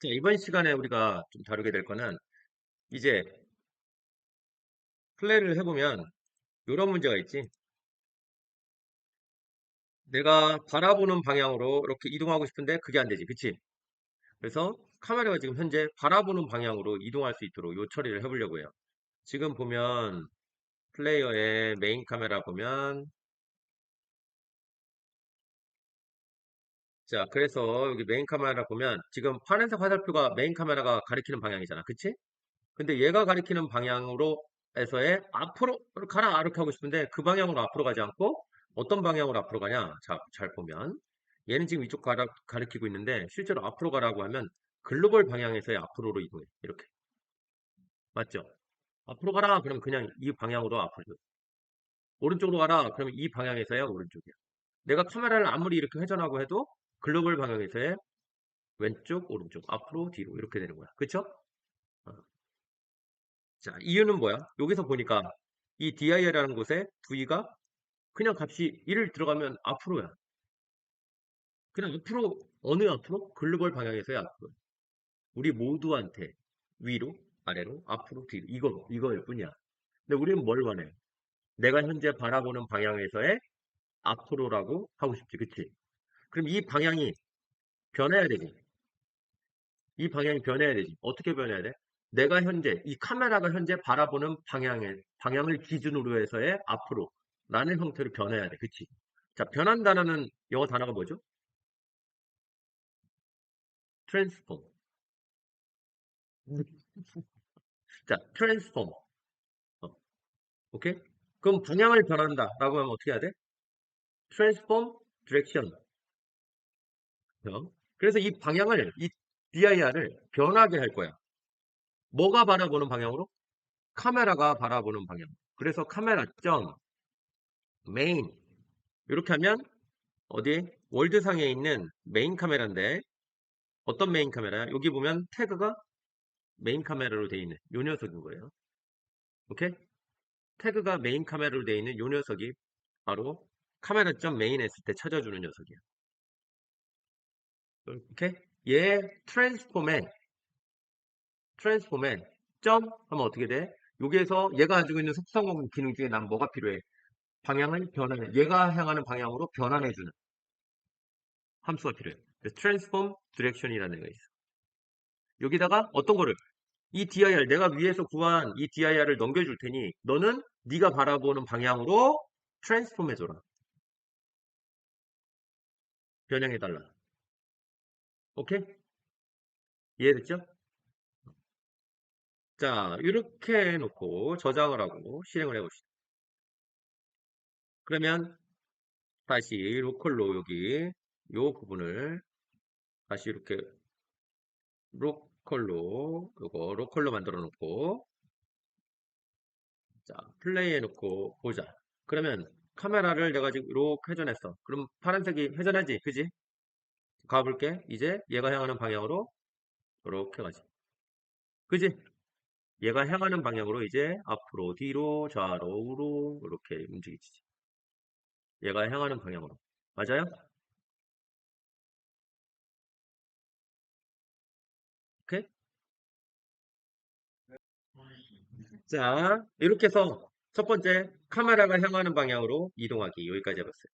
자, 이번 시간에 우리가 좀 다루게 될 거는 이제 플레이를 해보면 이런 문제가 있지. 내가 바라보는 방향으로 이렇게 이동하고 싶은데 그게 안 되지. 그치? 그래서 카메라가 지금 현재 바라보는 방향으로 이동할 수 있도록 요 처리를 해보려고 해요. 지금 보면 플레이어의 메인 카메라 보면 자, 그래서 여기 메인 카메라 보면 지금 파란색 화살표가 메인 카메라가 가리키는 방향이잖아. 그치? 근데 얘가 가리키는 방향으로 에서의 앞으로 가라 이렇게 하고 싶은데 그 방향으로 앞으로 가지 않고 어떤 방향으로 앞으로 가냐? 자, 잘 보면 얘는 지금 이쪽 가라, 가리키고 있는데 실제로 앞으로 가라고 하면 글로벌 방향에서의 앞으로로 이동해. 이렇게. 맞죠? 앞으로 가라 그러면 그냥 이 방향으로 앞으로. 오른쪽으로 가라 그러면 이 방향에서의 오른쪽이야. 내가 카메라를 아무리 이렇게 회전하고 해도 글로벌 방향에서의 왼쪽, 오른쪽, 앞으로, 뒤로 이렇게 되는 거야. 그쵸? 어. 자, 이유는 뭐야? 여기서 보니까 이 dir이라는 곳에 v가 그냥 값이 1을 들어가면 앞으로야. 그냥 앞으로, 어느 앞으로? 글로벌 방향에서의 앞으로. 우리 모두한테 위로, 아래로, 앞으로, 뒤로. 이거, 이거일 뿐이야. 근데 우리는 뭘 원해? 내가 현재 바라보는 방향에서의 앞으로라고 하고 싶지. 그치? 그럼 이 방향이 변해야 되지. 이 방향이 변해야 되지. 어떻게 변해야 돼? 내가 현재 이 카메라가 현재 바라보는 방향에 방향을 기준으로 해서의 앞으로 라는 형태로 변해야 돼. 그치? 자, 변한 단어는 영어 단어가 뭐죠? transform. 자, transform. 어, 오케이? 그럼 방향을 변한다 라고 하면 어떻게 해야 돼? transform direction. 어? 그래서 이 방향을 이 DIR을 변하게 할 거야. 뭐가 바라보는 방향으로? 카메라가 바라보는 방향. 그래서 카메라 점 메인 이렇게 하면 어디 월드상에 있는 메인 카메라인데 어떤 메인 카메라야? 여기 보면 태그가 메인 카메라로 되어 있는 요 녀석인 거예요. 오케이? 태그가 메인 카메라로 되어 있는 요 녀석이 바로 카메라 점 메인 했을 때 찾아주는 녀석이야. 오케이? 얘 트랜스폼에 트랜스폼에 점 하면 어떻게 돼? 여기에서 얘가 가지고 있는 속성공 기능 중에 난 뭐가 필요해? 방향을 변환해. 얘가 향하는 방향으로 변환해주는 함수가 필요해. transform direction이라는 게 있어. 여기다가 어떤 거를 이 dir 내가 위에서 구한 이 dir을 넘겨줄 테니 너는 네가 바라보는 방향으로 transform 해줘라. 변형해달라. 오케이? 이해됐죠? 자, 이렇게 해놓고 저장을 하고 실행을 해봅시다. 그러면 다시 로컬로 여기 요 부분을 다시 이렇게 로컬로 요거 로컬로 만들어 놓고 자 플레이 해 놓고 보자 그러면 카메라를 내가 지금 이렇게 회전했어 그럼 파란색이 회전하지 그지 가볼게 이제 얘가 향하는 방향으로 이렇게 가지 그지 얘가 향하는 방향으로 이제 앞으로 뒤로 좌로 우로 이렇게 움직이지 얘가 향하는 방향으로 맞아요? 오케이? 자, 이렇게 해서 첫 번째 카메라가 향하는 방향으로 이동하기 여기까지 해봤어요.